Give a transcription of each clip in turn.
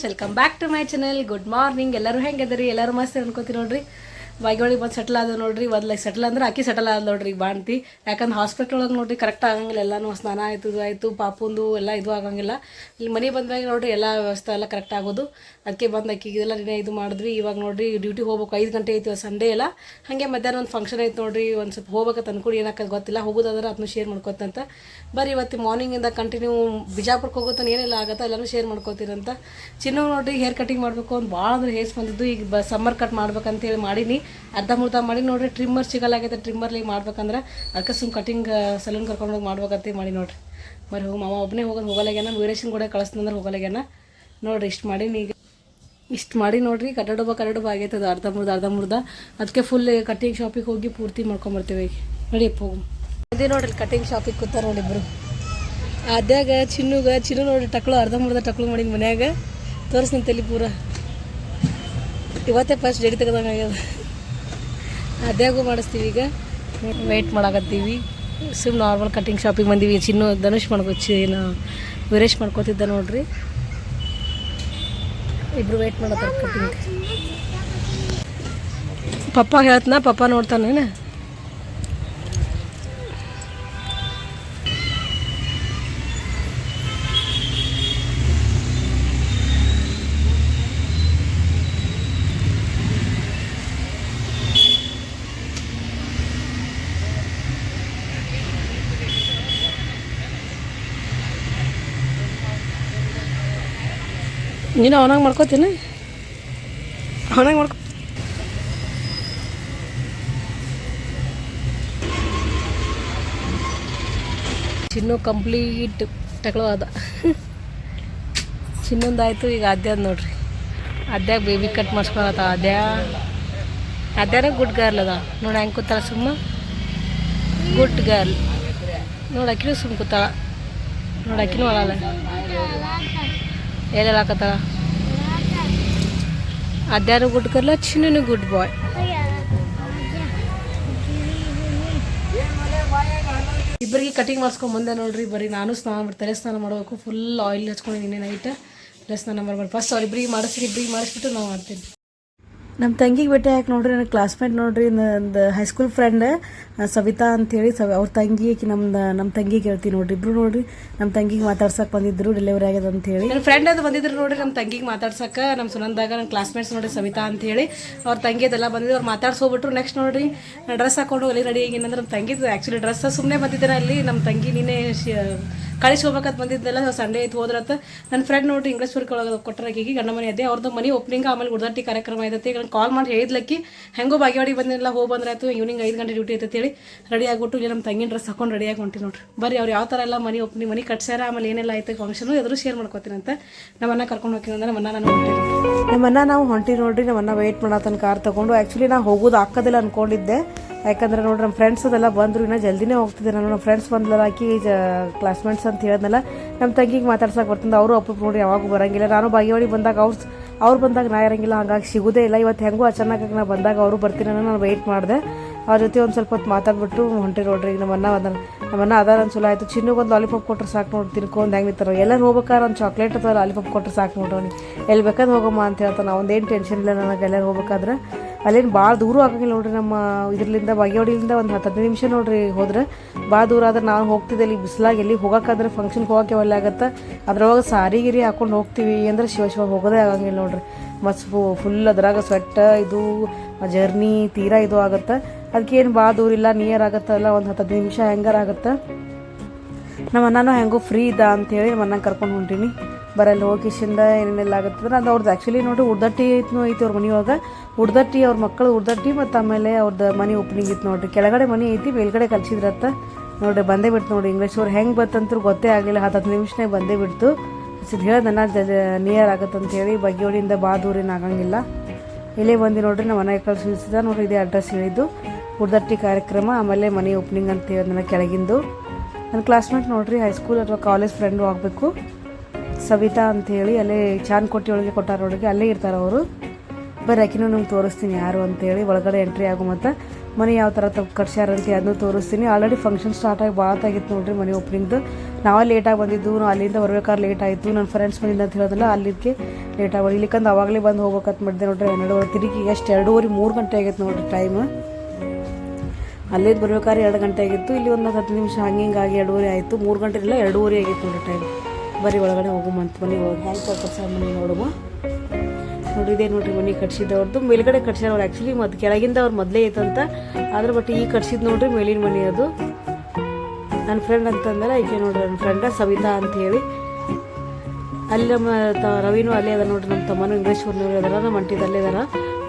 Friends welcome back to my channel good morning ಎಲ್ಲರೂ ಹೆಂಗಿದ್ರಿ ಎಲ್ಲರೂ ಮಸ್ತ್ ಅನ್ಕೋತಿ ನೋಡ್ರಿ. ಬಾಯ್ಗಳಿಗೆ ಬಂದು ಸೆಟಲ್ ಆದ ನೋಡ್ರಿ, ಒಂದು ಸೆಟಲ್ ಅಂದ್ರೆ ಆಕಿ ಸೆಟಲ್ ಆದ ನೋಡ್ರಿ ಬಾಣ್ತಿ. ಯಾಕಂದ್ರೆ ಹಾಸ್ಪಿಟಲ್ ಒಳಗೆ ನೋಡ್ರಿ ಕರೆಕ್ಟ್ ಆಗಂಗಿಲ್ಲ, ಎಲ್ಲಾನು ಸ್ನಾನ ಆಯ್ತು, ಇದು ಆಯಿತು, ಪಾಪುಂದು ಎಲ್ಲ ಇದು ಆಗಂಗಿಲ್ಲ. ಇಲ್ಲಿ ಮನೆ ಬಂದಾಗ ನೋಡ್ರಿ ಎಲ್ಲ ವ್ಯವಸ್ಥೆ ಎಲ್ಲ ಕರೆಕ್ಟ್ ಆಗೋದು. ಅದಕ್ಕೆ ಬಂದು ಆಕಿಗೆಲ್ಲ ನಿನ್ನೆ ಇದು ಮಾಡಿದ್ವಿ, ಇವಾಗ ನೋಡ್ರಿ ಡ್ಯೂಟಿ ಹೋಗ್ಬೇಕು, ಐದು ಗಂಟೆ ಐತಿ ಸಂಡೇ ಎಲ್ಲ. ಹಾಗೆ ಮಧ್ಯಾಹ್ನ ಒಂದು ಫಂಕ್ಷನ್ ಐತೆ ನೋಡ್ರಿ, ಒಂದು ಸ್ವಲ್ಪ ಹೋಗ್ಬೇಕಂತ ಅನ್ಕೊಂಡು ಏನಕ್ಕ ಗೊತ್ತಿಲ್ಲ, ಹೋಗೋದಾದ್ರೆ ಅದನ್ನು ಶೇರ್ ಮಾಡ್ಕೊತಂತ ಬರೀ ಇವತ್ತು ಮಾರ್ನಿಂಗಿಂದ ಕಂಟಿನ್ಯೂ ಬಿಜಾಪುರಕ್ಕೆ ಹೋಗೋತನ ಏನೆಲ್ಲ ಆಗತ್ತಾ, ಎಲ್ಲನೂ ಶೇರ್ ಮಾಡ್ಕೋತೀರಂತ. ಚಿನ್ನ ನೋಡ್ರಿ ಹೇರ್ ಕಟಿಂಗ್ ಮಾಡಬೇಕು ಅಂತ ಭಾಳ ಅಂದ್ರೆ ಹೇರ್ಸ್ ಬಂದಿದ್ದು. ಈಗ ಬ ಸಮ್ಮರ್ ಕಟ್ ಮಾಡ್ಬೇಕಂತೇಳಿ ಮಾಡೀನಿ. ಅರ್ಧ ಮುರ್ಧ ಮಾಡಿ ನೋಡ್ರಿ ಟ್ರಿಮ್ಮರ್ ಸಿಗಲಾಗೈತೆ ಟ್ರಿಮ್ಮರ್ಲಿ ಮಾಡ್ಬೇಕಂದ್ರೆ ಅದಕ್ಕೆ ಸುಮ್ಮ ಕಟಿಂಗ್ ಸಲೂನ್ ಕರ್ಕೊಂಡು ಹೋಗಿ ಮಾಡ್ಬೇಕಂತ ಮಾಡಿ ನೋಡ್ರಿ. ಮರಿ ಹೋಗಿ ಮಾವ ಒಬ್ಬನೇ ಹೋಗೋದು ಹೋಗಲಾಗ್ಯಾನ ವೀರೇಶನ್ ಕೂಡ ಕಳಿಸ್ತಂದ್ರೆ ಹೋಗಲಾಗ್ಯಾನ ನೋಡ್ರಿ, ಇಷ್ಟು ಮಾಡಿ ಈಗ ಇಷ್ಟು ಮಾಡಿ ನೋಡ್ರಿ ಕರಡುಬ ಕರಡುಬ ಆಗೈತೆ ಅದು ಅರ್ಧ ಮುರ್ದ ಅರ್ಧ ಮುರ್ದ ಅದಕ್ಕೆ ಫುಲ್ ಕಟಿಂಗ್ ಶಾಪಿಗೆ ಹೋಗಿ ಪೂರ್ತಿ ಮಾಡ್ಕೊಂಬರ್ತೀವಿ ಈಗ. ನಡಿಯಪ್ಪ ಹೋಗು. ಅದೇ ನೋಡ್ರಿ ಕಟಿಂಗ್ ಶಾಪಿಗೆ ಕೂತಾರೆ ನೋಡಿ ಇಬ್ಬರು ಅದ್ಯಾಗ ಚಿನ್ನುಗ, ಚಿನ್ನು ನೋಡಿ ಟಕ್ಳು ಅರ್ಧ ಮುರ್ದ ಟಕ್ಳು ಮಾಡಿನ ಮನ್ಯಾಗ. ತೋರಿಸ್ತೀನಿ ತಲೆ ಪೂರ. ಇವತ್ತೇ ಫಸ್ಟ್ ಜಡಿ ತೆಗ್ದಂಗೆ ಆಗ್ಯದ. ಅದ್ಯಾಗೂ ಮಾಡಿಸ್ತೀವಿ ಈಗ. ವೆಯ್ಟ್ ಮಾಡಾಕತ್ತೀವಿ. ಸುಮ್ ನಾರ್ಮಲ್ ಕಟಿಂಗ್ ಶಾಪಿಗೆ ಬಂದೀವಿ. ಚಿನ್ನು ಧನುಷ್ ಮಾಡ್ಕೊಚ್ಚಿ ಏನು ವೀರೇಶ್ ಮಾಡ್ಕೊತಿದ್ದ ನೋಡ್ರಿ. ಇಬ್ರು ವೇಟ್ ಮಾಡತ್ತಾರೆ ಕಟಿಂಗ್ ಪಪ್ಪ ಹೇಳ್ತನ, ಪಪ್ಪ ನೋಡ್ತಾನೇನ ನೀನು ಅವನಾಗ ಮಾಡ್ಕೋತೀನಿ? ಅವನಾಗ ಮಾಡ್ಕೊ ಚಿನ್ನು ಕಂಪ್ಲೀಟ್ ಟಕಳು ಅದ. ಚಿನ್ನೊಂದಾಯ್ತು ಈಗ ಅದ್ಯಾದ ನೋಡ್ರಿ. ಅದ್ಯಾಗ ಬೇಬಿ ಕಟ್ ಮಾಡಿಸ್ಕೊಳತ್ತ ಅದ್ಯಾ ಅದ್ಯಾನ ಗುಡ್ ಗರ್ಲ್ ಅದ. ನೋಡಿ ಹೆಂಗೆ ಕೂತಾಳ ಸುಮ್ಮ? ಗುಡ್ ಗರ್ಲ್ ನೋಡಿ ಅಕ್ಕಿನೂ ಸುಮ್ಮ ಕೂತಾಳ. ನೋಡಿ ಅಕ್ಕಿನೂ ಅಳಲ್ಲ. ಎಲ್ಲೆಲ್ಲ ಹಾಕತ್ತಾಳ ಅದ್ಯಾರು ಗುಡ್ ಗರ್ಲ ಚಿನ್ನನು ಗುಡ್ ಬಾಯ್ ಇಬ್ಬರಿಗೆ ಕಟಿಂಗ್ ಮಾಡಿಸ್ಕೊಂಡು ಬಂದೆ ನೋಡ್ರಿ, ಬರೀ ನಾನು ಸ್ನಾನ ಮಾಡಿ, ತಲೆ ಸ್ನಾನ ಮಾಡಬೇಕು ಫುಲ್ ಆಯಿಲ್ ಹಚ್ಕೊಂಡಿದ್ದೀನಿ ನೈಟ್ ತಲೆ ಸ್ನಾನ ಮಾಡ್ಬಾರ್ದು ಫಸ್ಟ್ ಅವ್ರು ಇಬ್ಬರಿಗೆ ಮಾಡಿಸ್ರಿ ಇಬ್ಬರಿಗೆ ಮಾಡಿಸ್ಬಿಟ್ಟು ನಾವು ಮಾಡ್ತೀನಿ ನಮ್ಮ ತಂಗಿಗೆ ಭೇಟಿ ಯಾಕೆ ನೋಡ್ರಿ? ನನ್ನ ಕ್ಲಾಸ್ಮೇಟ್ ನೋಡ್ರಿ ನಂದು ಹೈಸ್ಕೂಲ್ ಫ್ರೆಂಡ್ ಸವಿತಾ ಅಂತೇಳಿ ಸವಿ ಅವ್ರ ತಂಗಿ ಆಕಿ ನಮ್ದು ನಮ್ಮ ತಂಗಿಗೆ ಹೇಳ್ತೀನಿ ನೋಡ್ರಿ. ಇಬ್ರು ನೋಡ್ರಿ ನಮ್ಮ ತಂಗಿಗೆ ಮಾತಾಡ್ಸಕ್ಕೆ ಬಂದಿದ್ರು ಡೆಲಿವರಿ ಆಗ್ಯದ ಅಂತ ಹೇಳಿ ನನ್ನ ಫ್ರೆಂಡ್ ಅದು ಬಂದಿದ್ರು ನೋಡ್ರಿ ನಮ್ಮ ತಂಗಿಗೆ ಮಾತಾಡ್ಸಕ್ಕೆ ನಮ್ಮ ಸುನಂದಾಗ ನನ್ನ ಕ್ಲಾಸ್ಮೇಟ್ಸ್ ನೋಡ್ರಿ, ಸವಿತಾ ಅಂತ ಹೇಳಿ ಅವ್ರ ತಂಗಿ ಅದೆಲ್ಲ ಬಂದಿದ್ದು ಅವ್ರು ಮಾತಾಡ್ಸೋಗ್ಬಿಟ್ರು. ನೆಕ್ಸ್ಟ್ ನೋಡ್ರಿ ಡ್ರೆಸ್ ಹಾಕೊಂಡು ಅಲ್ಲಿ ರೆಡಿ ಆಗಿನಂದ್ರೆ ನಮ್ಮ ತಂಗಿದು ಆ್ಯಕ್ಚುಲಿ ಡ್ರೆಸ್ ಸುಮ್ಮನೆ ಬಂದಿದ್ದೀರ ಅಲ್ಲಿ ನಮ್ಮ ತಂಗಿ ನೀನೇ ಕಳಿಸಿ ಹೋಗ್ಬೇಕಂತ ಬಂದಿದ್ದೆಲ್ಲ ಸಂಡೇ ಇತ್ತು ಹೋದ್ರತ್ತ ನನ್ನ ಫ್ರೆಂಡ್ ನೋಡಿ ಇಂಗ್ಲೀಷ್ ವರ್ಕ್ ಒಳಗೆ ಕೊಟ್ಟರಾಕಿಗೆ ಗಂಡ ಮನೆ ಅದೇ ಅವ್ರದ್ದು ಮನೆ ಓಪನಿಂಗ್ ಆಮೇಲೆ ಉಡ್ದಟ್ಟಿ ಕಾರ್ಯಕ್ರಮ ಐತೈತಿ ಈಗ ಕಾಲ್ ಮಾಡಿ ಹೇಳಿದ್ಲಕ್ಕಿ ಹೆಂಗೋ ಬಾಗಿವಾಡಿ ಬಂದಿಲ್ಲ ಹೋಗಿ ಬಂದ್ರೆ ಆಯ್ತು ಈವ್ನಿಂಗ್ ಐದು ಗಂಟೆ ಡ್ಯೂಟಿ ಐತೆ ಹೇಳಿ ರೆಡಿ ಆಗಿಬಿಟ್ಟು ಇಲ್ಲಿ ನಮ್ಮ ತಂಗಿನ ಡ್ರೆಸ್ ಹಾಕೊಂಡು ರೆಡಿ ಆಗಿ ಹೊಂಟಿ ನೋಡ್ರಿ. ಬರ್ರಿ, ಅವ್ರು ಯಾವ ಥರ ಎಲ್ಲ ಮನೆ ಓಪನಿಂಗ್ ಮನೆ ಕಟ್ಸ್ಯಾರ, ಆಮೇಲೆ ಏನೆಲ್ಲ ಆಯ್ತು ಫಂಕ್ಷನು ಎದುರು ಶೇರ್ ಮಾಡ್ಕೋತೀನಿ ಅಂತ ನಮ್ಮನ್ನ ಕರ್ಕೊಂಡು ಹೋಗ್ತೀನಿ ಅಂದ್ರೆ ನಮ್ಮನ್ನ ನಾನು ಹೊಂಟಿನಿ ನಮ್ಮನ್ನ ನಾವು ಹೊಂಟಿ ನೋಡ್ರಿ ನಮ್ಮನ್ನ ವೆಯ್ಟ್ ಮಾಡತ್ತನ ಕಾರ್ ತಗೊಂಡು. ಆ್ಯಕ್ಚುಲಿ ನಾ ಹೋಗೋದು ಹಾಕೋದಿಲ್ಲ ಅನ್ಕೊಂಡಿದ್ದೆ. ಯಾಕಂದ್ರೆ ನೋಡ್ರಿ ನಮ್ಮ ಫ್ರೆಂಡ್ಸ್ ಅದೆಲ್ಲ ಬಂದರು, ಇನ್ನೂ ಜಲ್ದಿನೇ ಹೋಗ್ತಿದ್ದೆ ನಾನು ನಮ್ಮ ಫ್ರೆಂಡ್ಸ್ ಬಂದಲ್ಲ ಆಕಿ ಕ್ಲಾಸ್ಮೇಟ್ಸ್ ಅಂತ ಹೇಳಿದ್ನಲ್ಲ ನಮ್ಮ ತಂಗಿಗೆ ಮಾತಾಡ್ಸಕ್ಕೆ ಬರ್ತಂದು ಅವರು ಅಪ್ಪ ನೋಡಿ ಯಾವಾಗೂ ಬರಂಗಿಲ್ಲ. ನಾನು ಬಾಗೇವಾಡಿ ಬಂದಾಗ ಅವ್ರು ಅವ್ರು ಬಂದಾಗ ನಾ ಇರೋಂಗಿಲ್ಲ, ಹಂಗಾಗಿ ಸಿಗೋದೇ ಇಲ್ಲ. ಇವತ್ತು ಹೆಂಗೂ ಅಚಾನಕ್ ನಾ ಬಂದಾಗ ಅವರು ಬರ್ತೀನಿ ನಾನು ವೆಯ್ಟ್ ಮಾಡಿದೆ. ಅವ್ರ ಜೊತೆ ಒಂದು ಸ್ವಲ್ಪ ಹೊತ್ತು ಮಾತಾಡ್ಬಿಟ್ಟು ಹೊಂಟಿ ನೋಡ್ರಿ, ಈಗ ನಮ್ಮನ್ನ ಅದನ್ನು ನಮ್ಮನ್ನ ಅದಾರ ಚಲೋ ಆಯಿತು. ಚಿನ್ನಗೆ ಒಂದು ಲಾಲಿಪಾಪ್ ಕೊಟ್ರೆ ಸಾಕು ನೋಡಿ, ತಿನ್ಕೊಂಡು ಹೆಂಗೆ ನಿಂತಾರ. ಎಲ್ಲರೂ ಹೋಗ್ಬೇಕಾದ್ರೆ ಒಂದು ಚಾಕ್ಲೇಟ್ ಅಥವಾ ಲಾಲಿಪಾಪ್ ಕೊಟ್ಟರೆ ಸಾಕು ನೋಡ್ರಿ ಎಲ್ಲಿ ಬೇಕಾದ್ರೆ ಹೋಗಮ್ಮ ಅಂತ ಹೇಳ್ತಾನೆ. ಒಂದೇನು ಟೆನ್ಷನ್ ಇಲ್ಲ, ನನಗೆ ಎಲ್ಲರೂ ಹೋಗ್ಬೇಕಾದ್ರೆ. ಅಲ್ಲೇನು ಭಾಳ ದೂರ ಆಗಂಗಿಲ್ಲ ನೋಡ್ರಿ ನಮ್ಮ ಇದರಿಂದ ಬಾಗೇವಾಡಿಯಿಂದ ಒಂದು ಹತ್ತು ಹದಿನೈದು ನಿಮಿಷ ನೋಡ್ರಿ ಹೋದ್ರೆ. ಭಾಳ ದೂರ ಆದ್ರೆ ನಾವು ಹೋಗ್ತಿದ್ದೆ ಇಲ್ಲಿ ಬಿಸಿಲಾಗಿ. ಎಲ್ಲಿ ಹೋಗೋಕ್ಕಾದ್ರೆ ಫಂಕ್ಷನ್ಗೆ ಹೋಗೋಕೆ ಒಳ್ಳೆ ಆಗತ್ತೆ. ಅದ್ರೊಳಗೆ ಸಾರಿ ಗಿರಿ ಹಾಕೊಂಡು ಹೋಗ್ತೀವಿ ಅಂದ್ರೆ ಶಿವ ಶಿವ ಹೋಗೋದೇ ಆಗಂಗಿಲ್ಲ ನೋಡ್ರಿ. ಮತ್ತು ಫುಲ್ ಅದ್ರಾಗ ಸ್ವೆಟ್ ಇದು ಜರ್ನಿ ತೀರಾ ಇದು ಆಗುತ್ತೆ. ಅದಕ್ಕೇನು ಭಾಳ ದೂರ ಇಲ್ಲ ನಿಯರ್ ಆಗುತ್ತಲ್ಲ ಒಂದು ಹತ್ತು ಹದಿನೈದು ನಿಮಿಷ ಹೆಂಗಾರ ಆಗುತ್ತೆ. ನಮ್ಮ ಅಣ್ಣನೂ ಹೆಂಗೋ ಫ್ರೀ ಇದ್ದ ಅಂತೇಳಿ ನಮ್ಮ ಅಣ್ಣ ಕರ್ಕೊಂಡು ಹೊಂಟೀನಿ. ಬರಲ್ಲಿ. ಹೋಗಿಸಿಂದ ಏನೇನೆಲ್ಲ ಆಗುತ್ತೆ ಅದು ಅವ್ರದ್ದು ಆ್ಯಕ್ಚುಲಿ ನೋಡಿ ಉಡ್ದಟ್ಟಿ ಇತ್ತು ಐತಿ ಅವ್ರ ಮನೆಯೊಳಗೆ ಉಡ್ದಟ್ಟಿ ಅವ್ರ ಮಕ್ಕಳು ಉಡ್ದಟ್ಟಿ ಮತ್ತು ಆಮೇಲೆ ಅವ್ರದ್ದು ಮನೆ ಓಪನಿಂಗ್ ಇತ್ತು ನೋಡಿರಿ. ಕೆಳಗಡೆ ಮನೆ ಐತಿ, ಮೇಲ್ಗಡೆ ಕಲ್ಸಿದ್ರತ್ತ. ನೋಡಿರಿ ಬಂದೇ ಬಿಡ್ತು ನೋಡಿ ಇಂಗ್ಲೀಷ್ ಅವ್ರು ಹೆಂಗೆ ಬತ್ತಂತೂ ಗೊತ್ತೇ ಆಗಲಿಲ್ಲ ಹತ್ತು ಹತ್ತು ನಿಮಿಷನೇ ಬಂದೇ ಬಿಡ್ತು. ಸಿದ್ ಹೇಳ್ದೆ ನನ್ನ ನಿಯರ್ ಅಂತ ಹೇಳಿ ಬಗ್ಗೆಯೋಡಿಯಿಂದ ಭಾಳ ದೂರೇನು ಆಗಂಗಿಲ್ಲ ಇಲ್ಲೇ ಬಂದು ನೋಡಿರಿ ನಮ್ಮ ಮನೆಗೆ ಕಳ್ಸಿದ ನೋಡಿರಿ ಇದೇ ಅಡ್ರೆಸ್ ಹೇಳಿದ್ದು. ಉಡ್ದಟ್ಟಿ ಕಾರ್ಯಕ್ರಮ, ಆಮೇಲೆ ಮನೆ ಓಪನಿಂಗ್ ಅಂತ ಹೇಳಿ ನನ್ನ ಕೆಳಗಿಂದು. ನನ್ನ ಕ್ಲಾಸ್ಮೇಟ್ ನೋಡ್ರಿ ಹೈಸ್ಕೂಲ್ ಅಥವಾ ಕಾಲೇಜ್ ಫ್ರೆಂಡು ಆಗಬೇಕು. ಸವಿತಾ ಹೇಳಿ ಅಲ್ಲೇ ಕೊಟ್ಟಿ ಒಳಗೆ ಕೊಟ್ಟಾರ ಒಳಗೆ ಅಲ್ಲೇ ಇರ್ತಾರೆ ಅವರು ಬರೀ ಆಕಿನೂ ನಿಮ್ಗೆ ತೋರಿಸ್ತೀನಿ ಯಾರು ಅಂತೇಳಿ, ಒಳಗಡೆ ಎಂಟ್ರಿ ಆಗೋ ಮತ್ತು. ಮನೆ ಯಾವ ಥರ ತಪ್ಪು ಕಟ್ಸ್ಯಾರಂತ ಅದನ್ನು ತೋರಿಸ್ತೀನಿ. ಆಲ್ರೆಡಿ ಫಂಕ್ಷನ್ ಸ್ಟಾರ್ಟ್ ಆಗಿ ಭಾಳ ಆಗಿತ್ತು ನೋಡ್ರಿ ಮನೆ ಓಪನಿಂಗ್ದು ನಾವೇ ಲೇಟಾಗಿ ಬಂದಿದ್ದು, ನಾವು ಅಲ್ಲಿಂದ ಬರ್ಬೇಕಾದ್ರೆ ಲೇಟ್ ಆಯಿತು. ನನ್ನ ಫ್ರೆಂಡ್ಸ್ ಬಂದಿದ್ದ ಅಂತ ಹೇಳೋದಲ್ಲ ಅಲ್ಲಿದ್ದಕ್ಕೆ ಲೇಟಾಗಿ ಬಂದು ಇಲ್ಲಿಕಂದು ಅವಾಗಲೇ ಬಂದು ಹೋಗ್ಬೇಕಂತ ಮಾಡಿದೆ ನೋಡ್ರಿ ಹನ್ನೆರಡುವರೆ ತಿರುಗಿ ಎಷ್ಟು, ಎರಡೂವರೆ, ಮೂರು ಗಂಟೆ ಆಗೈತೆ ನೋಡ್ರಿ ಟೈಮ್ ಅಲ್ಲಿಂದ ಬರ್ಬೇಕಾದ್ರೆ ಎರಡು ಗಂಟೆ ಆಗಿತ್ತು. ಇಲ್ಲಿ ಒಂದು ಹತ್ತು ನಿಮಿಷ ಹಂಗೆ ಎರಡೂವರೆ ಆಯಿತು. ಮೂರು ಗಂಟೆ ಇಲ್ಲ ಎರಡೂವರೆ ಆಗಿತ್ತು ನೋಡ್ರಿ ಟೈಮ್ ಬರೀ ಒಳಗಡೆ ಹೋಗು ಮಂತ್ ಮನೆ ಹೆಂಗೆ. ಕಟ್ಸ ಮನೆ ನೋಡುವ. ನೋಡಿ, ಇದೇ ನೋಡ್ರಿ ಮನೆ ಕಟ್ಸಿದ್ದವ್ರದ್ದು ಮೇಲ್ಗಡೆ ಕಟ್ಸ್ಯಾರ ಅವ್ರು ಆ್ಯಕ್ಚುಲಿ ಮತ್ತು ಕೆಳಗಿಂದ ಅವ್ರು ಮೊದಲೇ ಐತಂತ ಆದ್ರೆ ಬಟ್ ಈಗ ಕಟ್ಸಿದ್ ನೋಡ್ರಿ ಮೇಲಿನ ಮನೆ ಅದು. ನನ್ನ ಫ್ರೆಂಡ್ ಅಂತಂದ್ರೆ, ಈಕೆ ನೋಡ್ರಿ ನನ್ನ ಫ್ರೆಂಡ ಸವಿತಾ ಅಂತ ಹೇಳಿ. ಅಲ್ಲಿ ನಮ್ಮ ತ, ರವಿನೂ ಅಲ್ಲೇ ಅದ ನೋಡ್ರಿ ನಮ್ಮ ತಮ್ಮನೂ ಇಂಗ್ಲೀಷ್ ಊರಿನವ್ರು ಅದಾರ ನಮ್ಮ ಅಂಟಿದ ಅಲ್ಲೇ ಅದಾರ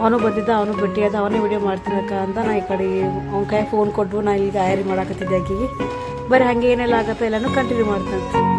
ಅವನು ಬಂದಿದ್ದ, ಅವನು ಭೇಟಿ ಅದ ಅವನೇ ವಿಡಿಯೋ ಮಾಡ್ತೀನಕ್ಕ ಅಂತ ನಾ ಈ ಕಡೆ ಅವ್ನ ಕೈ ಫೋನ್ ಕೊಟ್ಟು ನಾ ಇಲ್ಲಿ ತಯಾರಿ ಮಾಡಾಕತ್ತಿದ್ದೆ ಆಕಿಗೆ. ಬರೀ ಹಂಗೆ ಏನೆಲ್ಲ ಆಗತ್ತೆ ಎಲ್ಲನೂ ಕಂಟಿನ್ಯೂ ಮಾಡ್ತಾನೆ.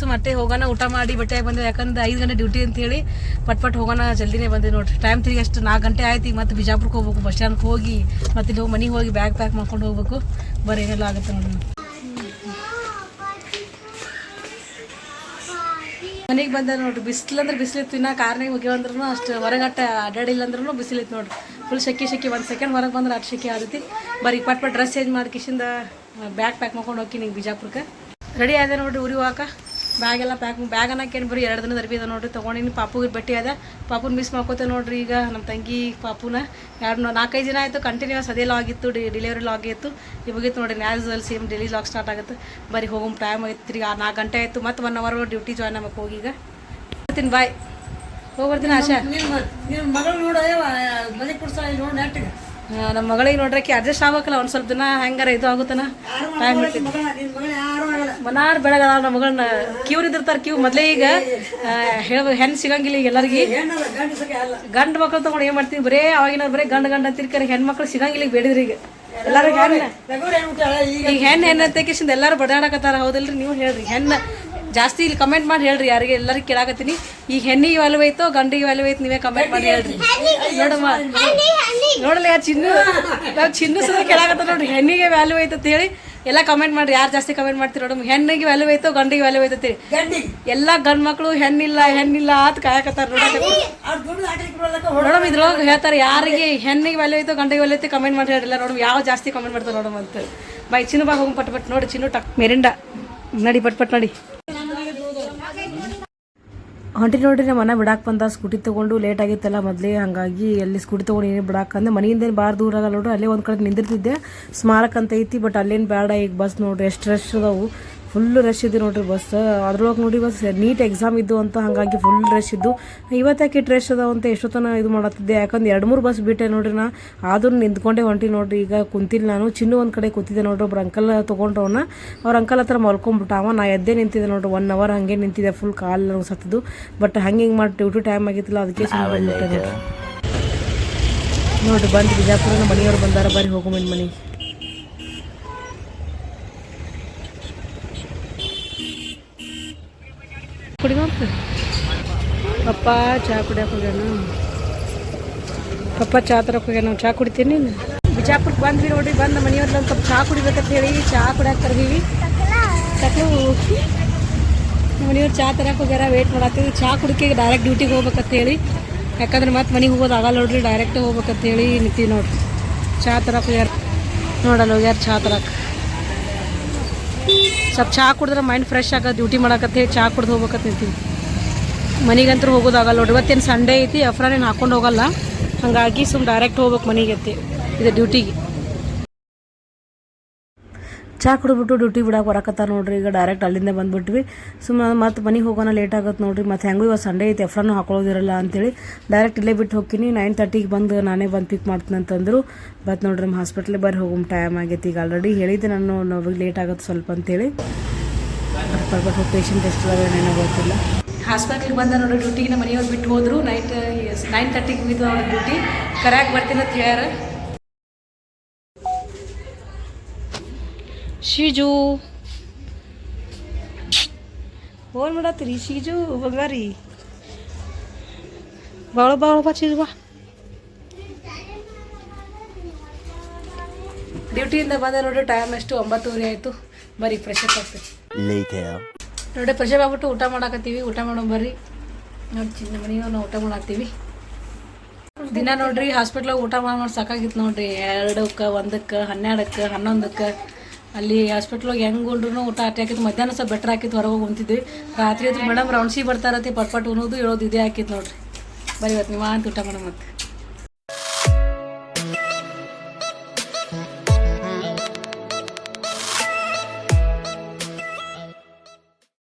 ಸೊ ಮತ್ತೆ ಹೋಗೋಣ, ಊಟ ಮಾಡಿ, ಬಟ್ಟೆ ಬಂದೆ ಯಾಕಂದ್ರೆ ಐದು ಗಂಟೆ ಡ್ಯೂಟಿ ಅಂತ ಹೇಳಿ ಪಟ್ ಪಟ್ ಹೋಗೋಣ, ಜಲ್ದಿನೇ ಬಂದೆ ನೋಡ್ರಿ. ಟೈಮ್ ತಿರುಗಿ ಅಷ್ಟು ನಾಲ್ಕು ಗಂಟೆ ಆಯ್ತು ಮತ್ತೆ ಬಿಜಾಪುರಕ್ಕೆ ಹೋಗ್ಬೇಕು ಬಸ್ ಸ್ಟ್ಯಾಂಡ್ಗೆ ಹೋಗಿ, ಮತ್ತೆ ಇಲ್ಲಿ ಹೋಗಿ ಮನೆಗೆ ಹೋಗಿ ಬ್ಯಾಗ್ ಪ್ಯಾಕ್ ಮಾಡ್ಕೊಂಡು ಹೋಗ್ಬೇಕು. ಬರೀ ಏನೆಲ್ಲ ಆಗುತ್ತೆ ನೋಡೋಣ ಮನೆಗೆ ಬಂದೆ ನೋಡ್ರಿ, ಬಿಸಿಲು ಅಂದ್ರೆ ಬಿಸಿಲಿತ್ತು ಇನ್ನ ಕಾರ್ನಾಗ ಹೋಗ್ಯವಂದ್ರೂ ಅಷ್ಟು ಹೊರಗಟ್ಟ ಅಡ್ಡಾಡಿಲ್ಲ ಅಂದ್ರೂ ಬಿಸಿಲಿತ್ತು ನೋಡ್ರಿ. ಫುಲ್ ಶೆಕೆ ಶೆಕೆ ಒಂದು ಸೆಕೆಂಡ್ ಹೊರಗೆ ಬಂದ್ರೆ ಅಷ್ಟು ಶೆಕೆ ಆಗುತ್ತೆ. ಬರೀ ಪಟ್ ಪಟ್ ಡ್ರೆಸ್ ಚೇಂಜ್ ಮಾಡಿ, ಕಿಶಿಂದ ಬ್ಯಾಗ್ ಪ್ಯಾಕ್ ಮಾಡ್ಕೊಂಡು ಹೋಗಿ ನಿಂಗೆ ಬಿಜಾಪುರಕ್ಕೆ. ರೆಡಿ ಆದ ನೋಡ್ರಿ ಉರಿ ಹೋಗಾಕ ಬ್ಯಾಗ್ ಎಲ್ಲ ಪ್ಯಾಕ್ ಬ್ಯಾಗ್ ಅನ್ನಕ್ಕೇನು ಬರೀ ಎರಡು ದಿನದ ಅರ್ಬಿ ಅದ ನೋಡ್ರಿ, ತೊಗೊಂಡಿನಿ. ಪಾಪುಗೆ ಬಟ್ಟೆ ಅದ. ಪಾಪುನ ಮಿಸ್ ಮಾಡ್ಕೋತೆ ನೋಡ್ರಿ ಈಗ ನಮ್ಮ ತಂಗಿ ಪಾಪುನ. ಎರಡು ನಾಲ್ಕೈದು ದಿನ ಆಯಿತು ಕಂಟಿನ್ಯೂಸ್ ಅದೇ ಲಾಗ್ ಇತ್ತು, ಡಿ ಡಿಲಿವರಿ ಲಾಗ್ ಇತ್ತು. ಇವಾಗಿತ್ತು ನೋಡ್ರಿ ನ್ಯಾಸಲ್ ಸೇಮ್ ಡೆಲಿ ಲಾಗ್ ಸ್ಟಾರ್ಟ್ ಆಗುತ್ತೆ. ಬರೀ ಹೋಗೋ ಟೈಮ್ ಆಯ್ತು ಆ ನಾಲ್ಕು ಗಂಟೆ ಆಯಿತು, ಮತ್ತು ಒನ್ ಅವರ್ ಡ್ಯೂಟಿ ಜಾಯ್ನ್ ಆಗಕ್ಕೆ ಹೋಗಿ ಈಗ. ಬರ್ತೀನಿ ಬಾಯ್ ಹೋಗಿ ಬರ್ತೀನಿ, ಆಶಾ. ನಿಮ್ಮ ಮಗಳು ನೋಡ ಮನೆ ನೋಡಿ ನೆಟ್ಟಿಗೆ ನಮ್ಮ ಮಗಳಿಗೆ ನೋಡ್ರಕ್ಕೆ ಅಡ್ಜಸ್ಟ್ ಆಗ್ಬೇಕಲ್ಲ ಒಂದು ಸ್ವಲ್ಪ ದಿನ ಹೆಂಗಾರ ಇದು ಆಗುತ್ತನ? ಮನಾರ್ ಬೆಳಗದ ನಮ್ಮ ಮಗಳನ್ನ ಕ್ಯೂರ್ ಇದ್ದಿರ್ತಾರೆ ಕ್ಯೂ ಮೊದಲೇ ಈಗ. ಹೇಳ್ಬೇಕು ಹೆಣ್ಣು ಸಿಗಂಗಿಲ್ಲ ಈಗ ಎಲ್ಲರಿಗೆ. ಗಂಡು ಮಕ್ಳು ತಗೊಂಡು ಏನು ಮಾಡ್ತೀವಿ ಬರೇ ಅವಾಗಿನ ಬರೇ ಗಂಡು ಗಂಡು ಹೆಣ್ಣು ಹೆಣ್ಮಕ್ಳು ಸಿಗಂಗಿಲ್ಲ ಈಗ ಬೇಡಿದ್ರಿ ಈಗ. ಎಲ್ಲರೂ ಹೆಣ್ಣು. ಈಗ ಹೆಣ್ಣು ಹೆಣ್ಣು ಅಂತ ಎಲ್ಲಾರು ಎಲ್ಲರೂ ಬಡಾಡಕತ್ತಾರ ಹೌದಿಲ್ರಿ ನೀವು ಹೇಳ್ರಿ. ಹೆಣ್ಣು ಜಾಸ್ತಿ ಇಲ್ಲಿ ಕಮೆಂಟ್ ಮಾಡಿ ಹೇಳ್ರಿ ಯಾರಿಗೆ ಎಲ್ಲರಿಗೆ ಕೇಳಾಕತ್ತೀನಿ. ಈಗ ಹೆಣ್ಣಿಗೆ ವ್ಯಾಲ್ಯೂ ಐತೋ ಗಂಡಿಗೆ ವ್ಯಾಲ್ಯೂ ಐತೆ ನೀವೇ ಕಮೆಂಟ್ ಮಾಡಿ ಹೇಳ್ರಿ. ನೋಡಮ್ಮ. ನೋಡಲ್ಲ ಯಾರು ಚಿನ್ನು. ನಾವು ಚಿನ್ನು ಸಹ ಕೇಳಾಕತ್ತ ನೋಡ್ರಿ ಹೆಣ್ಣಿಗೆ ವ್ಯಾಲ್ಯೂ ಐತೆ ಹೇಳಿ ಎಲ್ಲ ಕಮೆಂಟ್ ಮಾಡ್ರಿ ಯಾರು ಜಾಸ್ತಿ ಕಮೆಂಟ್ ಮಾಡ್ತೀರಿ ನೋಡಿ ಹೆಣ್ಣಿಗೆ ವ್ಯಾಲ್ಯೂ ಐತೋ ಗಂಡಿಗೆ ವ್ಯಾಲ್ಯೂ ಐತೆ ಅಂತ ಎಲ್ಲ ಗಂಡ್ ಮಕ್ಳು ಹೆಣ್ಣಿಲ್ಲ ಹೆಣ್ಣಿಲ್ಲ ಅಂತ ಕಾಯಕತ್ತಾರ ನೋಡಮ್ ಇದ್ರೊಳಗೆ ಹೇಳ್ತಾರೆ ಯಾರಿಗೆ ಹೆಣ್ಣಿಗೆ ವ್ಯಾಲ್ಯೂ ಐತೋ ಗಂಡಿಗೆ ವ್ಯಾಲ್ಯೂ ಐತೆ ಕಮೆಂಟ್ ಮಾಡಿ ಹೇಳಿಲ್ಲ ನೋಡಮ್ ಯಾವ ಜಾಸ್ತಿ ಕಮೆಂಟ್ ಮಾಡ್ತಾರೆ ನೋಡಮ್ ಅಂತ ಬೈ ಚಿನ್ನು ಬಾಗ ಹೋಗಿ ಪಟ್ ಪಟ್ ನೋಡಿ ಚಿನ್ನು ಟಕ್ ಮೆರಿಂಡ ನಡಿ ಪಟ್ ಪಟ್ ನಡಿ. ಹೊಂಟಿ ನೋಡ್ರಿ ನಮ್ಮ ಮನೆ ಬಿಡಾಕ್ ಬಂದ ಸ್ಕೂಟಿ ತಗೊಂಡು ಲೇಟ್ ಆಗಿತ್ತಲ್ಲ ಮೊದಲೇ, ಹಾಗಾಗಿ ಅಲ್ಲಿ ಸ್ಕೂಟಿ ತೊಗೊಂಡು ಏನೇ ಬಿಡಾಕ ಅಂದ್ರೆ ಮನೆಯಿಂದ ಭಾಳ ದೂರ ಆಗಲ್ಲ ನೋಡ್ರಿ, ಅಲ್ಲೇ ಒಂದು ಕಡೆ ನಿಂದಿರ್ತಿದ್ದೆ. ಸ್ಮಾರಕ ಅಂತ ಐತಿ ಬಟ್ ಅಲ್ಲೇನು ಬೇಡ ಈಗ ಬಸ್ ನೋಡ್ರಿ, ಎಷ್ಟು ರಶ್ ಅದಾವು. ಫುಲ್ ರಶ್ ಇದೆ ನೋಡ್ರಿ ಬಸ್ ಅದ್ರೊಳಗೆ ನೋಡಿ ಬಸ್ ನೀಟ್ ಎಕ್ಸಾಮ್ ಇದ್ದು ಅಂತ ಹಾಗಾಗಿ ಫುಲ್ ರಶ್ ಇದ್ದು. ಇವತ್ತಾಕೆ ರಶ್ ಅದಾವ ಅಂತ ಎಷ್ಟೊತ್ತನ ಇದು ಮಾಡತ್ತಿದ್ದೆ? ಯಾಕಂದ್ರೆ ಎರಡು ಮೂರು ಬಸ್ ಬಿಟ್ಟೆ ನೋಡ್ರಿ ನಾ. ಆದ್ರೂ ನಿಂತ್ಕೊಂಡೆ ಹೊಂಟಿ ನೋಡ್ರಿ. ಈಗ ಕುಂತಿಲ್ಲ ನಾನು. ಚಿನ್ನು ಒಂದು ಕಡೆ ಕೂತಿದ್ದೆ ನೋಡ್ರಿ. ಒಬ್ರು ಅಂಕಲ್ ತೊಗೊಂಡ್ರವನ್ನ ಅವ್ರ ಅಂಕಲ್ ಹತ್ರ ಮಲ್ಕೊಂಡ್ಬಿಟ್ಟ ಅವ. ನಾ ಎದ್ದೇ ನಿಂತಿದ್ದೆ ನೋಡ್ರಿ. ಒನ್ ಅವರ್ ಹಾಗೆ ನಿಂತಿದ್ದೆ ಫುಲ್ ಕಾಲು ಸತ್ತದು ಬಟ್ ಹಂಗೆ ಹಿಂಗೆ ಮಾಡಿ ಡ್ಯೂಟಿ ಟೈಮ್ ಆಗಿತ್ತಲ್ಲ, ಅದಕ್ಕೆ ಸುಮ್ಮನೆ ನೋಡ್ರಿ. ಬಂದು ಬಿಜಾಪುರ ಮನೆಯವ್ರು ಬಂದಾರ, ಬರ್ರಿ ಹೋಗೋ ಮನೆ ಮನೆಗೆ ಕುಡಿ ಮಾಡ್ತ ಪಪ್ಪ ಚಹಾ ಕುಡಿಯಕ್ಕೆ ಹೋಗ್ಯಾನ? ಪಪ್ಪ ಚಹಾ ತರಕ್ಕೆ ಹೋಗ್ಯಾನ? ನಾವು ಚಹಾ ಕುಡಿತೀನಿ ಬಿಜಾಪುರಕ್ಕೆ ಬಂದ್ವಿ ನೋಡ್ರಿ, ಬಂದು ಮನೆಯವ್ರಲ್ಲಿ ಒಂದು ಸ್ವಲ್ಪ ಚಹಾ ಕುಡಿಬೇಕಂತ ಹೇಳಿ ಚಹಾ ಕುಡಿಯಕ್ಕೆ ಕರ್ದೀವಿ ತಕ್ಳು ಮನೆಯವ್ರು ಚಹಾ ತರಕ್ಕೆ ಹೋಗ್ಯಾರ ವೇಟ್ ಮಾಡತ್ತೀವಿ. ಚಾ ಕುಡಿಕೆ ಡೈರೆಕ್ಟ್ ಡ್ಯೂಟಿಗೆ ಹೋಗ್ಬೇಕಂತ ಹೇಳಿ. ಯಾಕಂದ್ರೆ ಮತ್ತೆ ಮನೆಗೆ ಹೋಗೋದು ಆಗಲ್ಲ ನೋಡ್ರಿ ಡೈರೆಕ್ಟ್ ಹೋಗ್ಬೇಕಂತ ಹೇಳಿ ನಿಂತೀವಿ ನೋಡ್ರಿ. ಚಹಾ ತರಕ್ಕೆ ಹೋಗ್ಯಾರ. ನೋಡಲ್ಲ ಹೋಗ್ಯಾರ ಚಹಾ ತರಕ್ಕೆ ಸ್ವಲ್ಪ ಚಹಾ ಕುಡಿದ್ರೆ ಮೈಂಡ್ ಫ್ರೆಶ್ ಆಗೋದು ಡ್ಯೂಟಿ ಮಾಡಕತ್ತ ಹೇಳಿ ಚಹಾ ಕುಡ್ದು ಹೋಗ್ಬೇಕಂತ ನಿಂತೀವಿ ಮನೆಗಂತೂ ಹೋಗೋದಾಗಲ್ಲ ನೋಡಿ ಇವತ್ತೇನು ಸಂಡೇ ಐತಿ ಅಫ್ರಾನೇನು ಹಾಕೊಂಡು ಹೋಗಲ್ಲ. ಹಾಗಾಗಿ ಸುಮ್ ಡೈರೆಕ್ಟ್ ಹೋಗ್ಬೇಕು ಮನೆಗೆ ಐತಿ ಇದು ಡ್ಯೂಟಿಗೆ ಚಹಾ ಕುಡಿದ್ಬಿಟ್ಟು ಡ್ಯೂಟಿ ಬಿಡಕ್ಕೆ ಬರಕತ್ತಾರ ನೋಡ್ರಿ, ಈಗ ಡೈರೆಕ್ಟ್ ಅಲ್ಲಿಂದ ಬಂದ್ಬಿಟ್ವಿ. ಸುಮ್ಮನೆ ಮತ್ತೆ ಮನೆಗೆ ಹೋಗೋಣ ಲೇಟ್ ಆಗುತ್ತೆ ನೋಡ್ರಿ, ಮತ್ತೆ ಹೆಂಗೂ ಇವತ್ತು ಸಂಡೇ ಐತೆ ಎಫ್ರನ್ನು ಹಾಕೊಳ್ಳೋದಿರಲ್ಲ ಅಂತೇಳಿ ಡೈರೆಕ್ಟ್ ಇಲ್ಲೇ ಬಿಟ್ಟು ಹೋಗ್ತೀನಿ. ನೈನ್ ತರ್ಟಿಗೆ ಬಂದು ನಾನೇ ಬಂದು ಪಿಕ್ ಮಾಡ್ತೀನಿ ಅಂತಂದರು. ಬಟ್ ನೋಡ್ರಿ ನಮ್ಮ ಹಾಸ್ಪಿಟ್ಲಿಗೆ ಬರ್ರಿ ಹೋಗೋ ಟೈಮ್ ಆಗೈತಿ ಈಗ ಆಲ್ರೆಡಿ ಹೇಳಿದ್ದೆ ನಾನು, ನೋವಿಗೆ ಲೇಟ್ ಆಗುತ್ತೆ ಸ್ವಲ್ಪ ಅಂತೇಳಿ. ಬರ್ಬೇಕು ಪೇಷಂಟ್ ಎಷ್ಟು ಏನೇನೋ ಗೊತ್ತಿಲ್ಲ. ಹಾಸ್ಪಿಟ್ಲಿಗೆ ಬಂದ ನೋಡಿ ಡ್ಯೂಟಿಗೆ ನಮ್ಮ ಮನೆಯವ್ರು ಬಿಟ್ಟು ಹೋದರು. ನೈಟ್ ನೈನ್ ತರ್ಟಿಗೆ ಮುಗಿದು ಅವ್ರ ಡ್ಯೂಟಿ ಕರೆಕ್ಟ್ ಬರ್ತೀನಿ ಅಂತ ಹೇಳ್ಯಾರ. ಶೀಜು. ಫೋನ್ ಮಾಡತ್ತೀರಿ ಶೀಜು ಬಂಗಾರಿ. ಬಾಳ ಬಾಳ ಬಾ ಶೀಜು ಬಾ. ಡ್ಯೂಟಿಯಿಂದ ಬಂದ ನೋಡ್ರಿ ಟೈಮ್ ಎಷ್ಟು? ಒಂಬತ್ತುವರೆ ಆಯಿತು. ಬರೀ ಫ್ರೆಶ್ ಅಪ್ ಆಗ್ತದೆ. ನೋಡಿ ಫ್ರೆಶ್ ಅಪ್ ಆಗ್ಬಿಟ್ಟು ಊಟ ಮಾಡಾಕತ್ತೀವಿ ಊಟ ಮಾಡೋ ಬರ್ರಿ. ನೋಡಿ ಚಿನ್ನ ಮನೆಯವ್ರು ನಾವು ಊಟ ಮಾಡಾಕ್ತೀವಿ ದಿನ ನೋಡ್ರಿ ಹಾಸ್ಪಿಟ್ಲಾಗ ಊಟ ಮಾಡಿ ಮಾಡಿ ಸಾಕಾಗಿತ್ತು ನೋಡ್ರಿ. ಎರಡಕ್ಕೆ ಒಂದಕ್ಕೆ ಹನ್ನೆರಡಕ್ಕೆ ಹನ್ನೊಂದಕ್ಕೆ. ಅಲ್ಲಿ ಹಾಸ್ಪಿಟ್ಲಾಗ ಹೆಂಗೆ ಉಂಡ್ರು ಊಟ ಅಟ್ಟಿ ಹಾಕಿತ್ತು ಮಧ್ಯಾಹ್ನ ಸ್ವಲ್ಪ ಬೆಟ್ರ್ ಹಾಕಿತ್ತು ಹೊರಗೆ ಹೋಗಿ ಉಂತಿದ್ವಿ ರಾತ್ರಿ ಹೊತ್ತು ಮೇಡಮ್ ರೌಂಡ್ಸಿ ಬರ್ತಾರತಿ ಪಟ್ ಪಟ್ ಹೇಳೋದು ಇದೇ ಹಾಕಿತ್ತು ನೋಡ್ರಿ. ಬರೀ ಇವತ್ತು ನೀವು ಅಂತ ಊಟ ಮೇಡಮ್ ಮತ್ತೆ